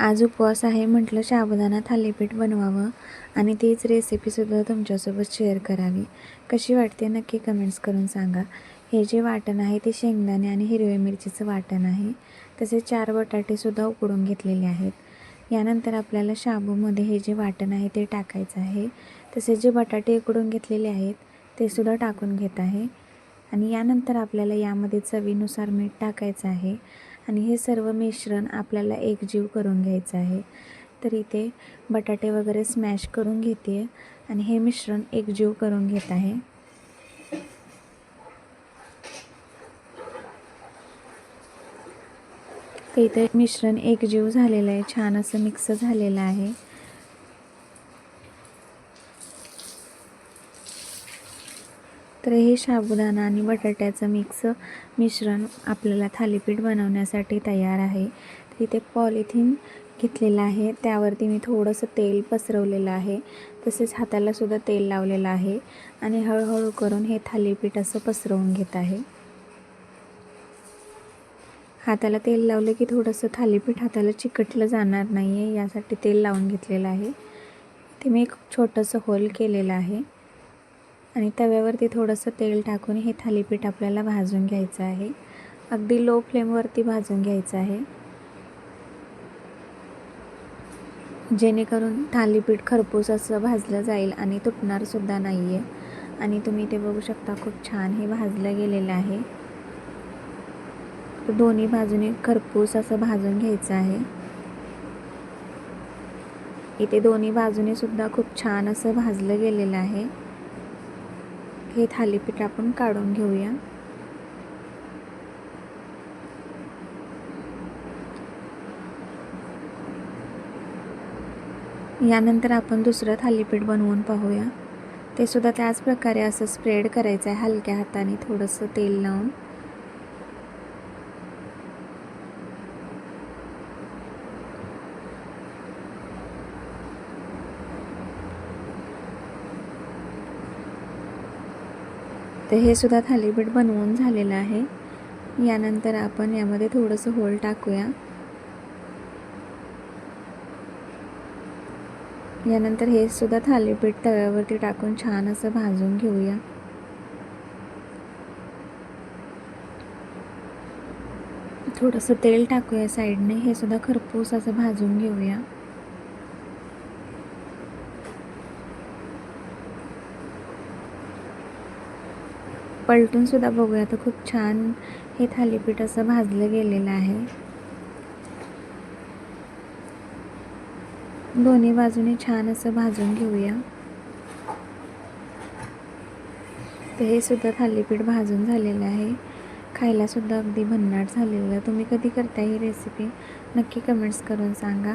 आज उपवास आहे म्हटलं शाबुदाना थालीपीठ बनवावं आणि तीच रेसिपीसुद्धा तुमच्यासोबत शेअर करावी. कशी वाटते नक्की कमेंट्स करून सांगा. हे जे वाटण आहे ते शेंगदाणे आणि हिरव्या मिरचीचं वाटण आहे. तसेच चार बटाटेसुद्धा उकडून घेतलेले आहेत. यानंतर आपल्याला शाबूमध्ये हे जे वाटण आहे ते टाकायचं आहे. तसेच जे बटाटे उकडून घेतलेले आहेत ते सुद्धा टाकून घेत आहे. आणि यानंतर आपल्याला यामध्ये चवीनुसार मीठ टाकायचं आहे. आणि हे सर्व मिश्रण आपल्याला एकजीव करून घ्यायचं आहे. तर इथे बटाटे वगैरे स्मॅश करून घेते आणि हे मिश्रण एकजीव करून घेत आहे. तर इथे मिश्रण एकजीव झालेलं आहे. छान असं मिक्स झालेलं आहे. तर हे साबुदाणा आणि बटाट्याचं मिक्स मिश्रण आपल्याला थालीपीठ बनवण्यासाठी तयार आहे. तिथे इथे पॉलिथिन घेतलेलं आहे. त्यावरती मी थोडंसं तेल पसरवलेलं आहे. तसेच हातालासुद्धा तेल लावलेलं आहे. आणि हळूहळू करून हे थालीपीठ असं पसरवून घेत आहे. हाताला तेल लावलं की थोडंसं थालीपीठ हाताला चिकटलं जाणार नाही आहे यासाठी तेल लावून घेतलेलं आहे. ते मी एक छोटंसं होल केलेलं आहे. आणि तव्यावरती थोडंसं तेल टाकून हे थालीपीठ आपल्याला भाजून घ्यायचं आहे. अगदी लो फ्लेमवरती भाजून घ्यायचं आहे. जेणेकरून थालीपीठ खरपूस असं भाजलं जाईल आणि तुटणारसुद्धा नाही आहे आणि तुम्ही ते बघू शकता खूप छान हे भाजलं गेलेलं आहे. दोन्ही बाजूने खरपूस असं भाजून घ्यायचं आहे. इथे दोन्ही बाजूने सुद्धा खूप छान असं भाजलं गेलेलं आहे. हे थालीपीठ आपण काढून घेऊया. यानंतर आपण दुसरं थालीपीठ बनवून पाहूया. ते सुद्धा त्याच प्रकारे असं स्प्रेड करायचं आहे हलक्या हाताने थोडंसं तेल लावून. तर हे सुद्धा थालीपीठ बनवून झालेलं आहे. यानंतर आपण यामध्ये थोडंसं होल टाकूया. यानंतर हे सुद्धा थालीपीठ तव्यावरती टाकून छान असं भाजून घेऊया. थोडंसं तेल टाकूया साईडने. हे सुद्धा खरपूस असं भाजून घेऊया. पलटून सुद्धा बघूया. तर खूप छान हे थालीपीठ असं भाजलं गेलेलं आहे. दोन्ही बाजूने छान असं भाजून घेऊया. तर हे सुद्धा थालीपीठ भाजून झालेलं आहे. खायलासुद्धा अगदी भन्नाट झालेलं. तुम्ही कधी करता ही रेसिपी नक्की कमेंट्स करून सांगा.